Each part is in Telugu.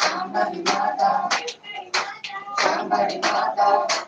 శాంభవి జై శాంభవి జై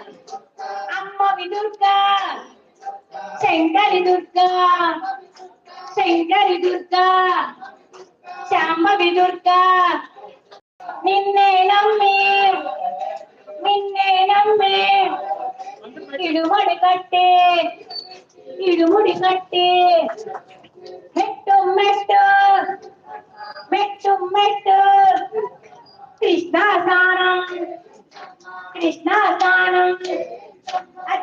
దుర్గా. శంకరి దుర్గా. శంకరి దుర్గా. శాంభవి దుర్గా. నిన్నే నమ్మి. నిన్నే నమ్మి. ఇడుముడి కట్టే. ఇడుముడి కట్టే. మెట్టు మెట్టు. మెట్టు మెట్టు. కృష్ణ స్నానం కృష్ణ స్నానం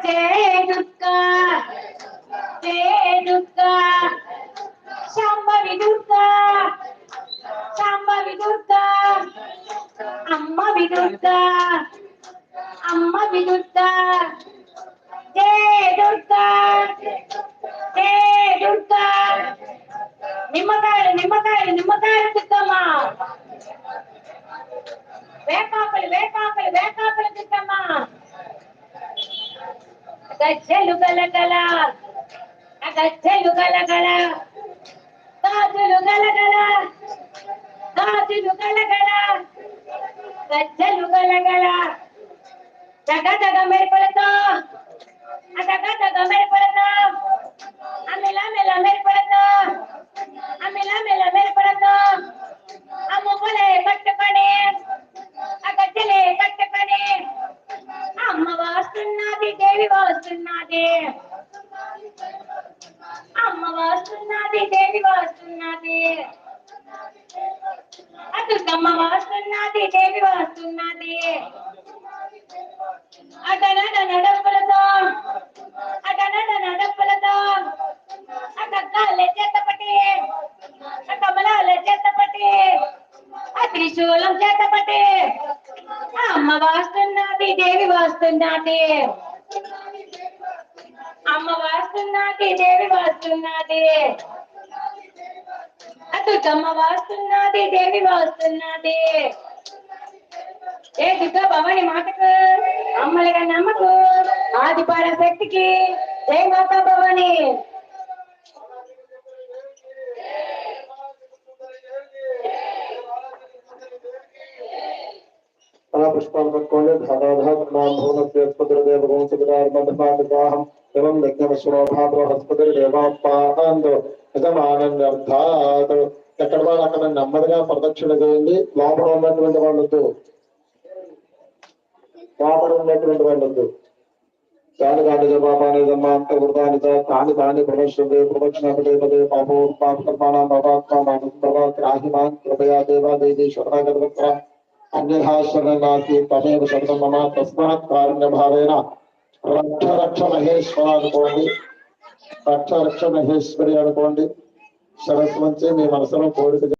దుర్గా జయ దుర్గా శాంభవి దుర్గా శాంభవి దుర్గా అమ్మ విదుర్గా అమ్మ విదుర్గా. జయ దుర్గా జయ దుర్గా నిమ్మకాయలు నిమ్మకాయలు నిమ్మకాయలు తిద్దమ్మా అగచ్చలు గలగల. అగచ్చలు గలగల. గాజులు గలగల. గాజులు గలగల. గజ్జలు గలగల. జగ జగ మెరుపులతో. ఆ జగ మెరుపు వస్తున్నది. అమ్మ వస్తున్నది దేవి వస్తున్నది. అతుకమ్మ వస్తున్నది దేవి వస్తున్నది. అటనట నడపులతో అటనట నడపులతో అక్కలే చేతపటి కమలాలే చేతపటి ఆ త్రిశూలం చేతపటి అమ్మ వస్తున్నది దేవి వస్తున్నది. అమ్మ వాస్తున్నది దేవి వాస్తున్నది. అతుకమ్మ వాస్తున్నది దేవి వాస్తున్నది. ఏ దుర్గా భవాని మాటకు అమ్మలుగా నమ్మకు ఆది శక్తికి జై మాతా భవాని. అలా పుష్పాలు పట్టుకోండి. ధారాధాత్మాంభూనస్యోత్పత్తిదేవ వంశవిదార్మధమాటకాహం ఏవం యజ్ఞమశ్వరోభాతో హస్పతి దేవాపాందో యజమానన్యర్థాత్ ఎక్కడ వాళ్ళు అక్కడ నెమ్మదిగా ప్రదక్షిణ చేయండి. లోపల ఉన్నటువంటి వాళ్ళతో లోపల ఉన్నటువంటి వాళ్ళతో దాని దాని జపాపాని జన్మాంత తాని తాని ప్రదర్శతే ప్రదక్షిణ పదే పదే కృపయా దేవా దేవి అన్యథా శరణాసి తమేవ శరణం మమ తస్మాత్ కారుణ్య రక్ష మహేశ్వర అనుకోండి రక్ష రక్ష మహేశ్వరి అనుకోండి. సరస్సు నుంచి మీ మనసులో కోరిక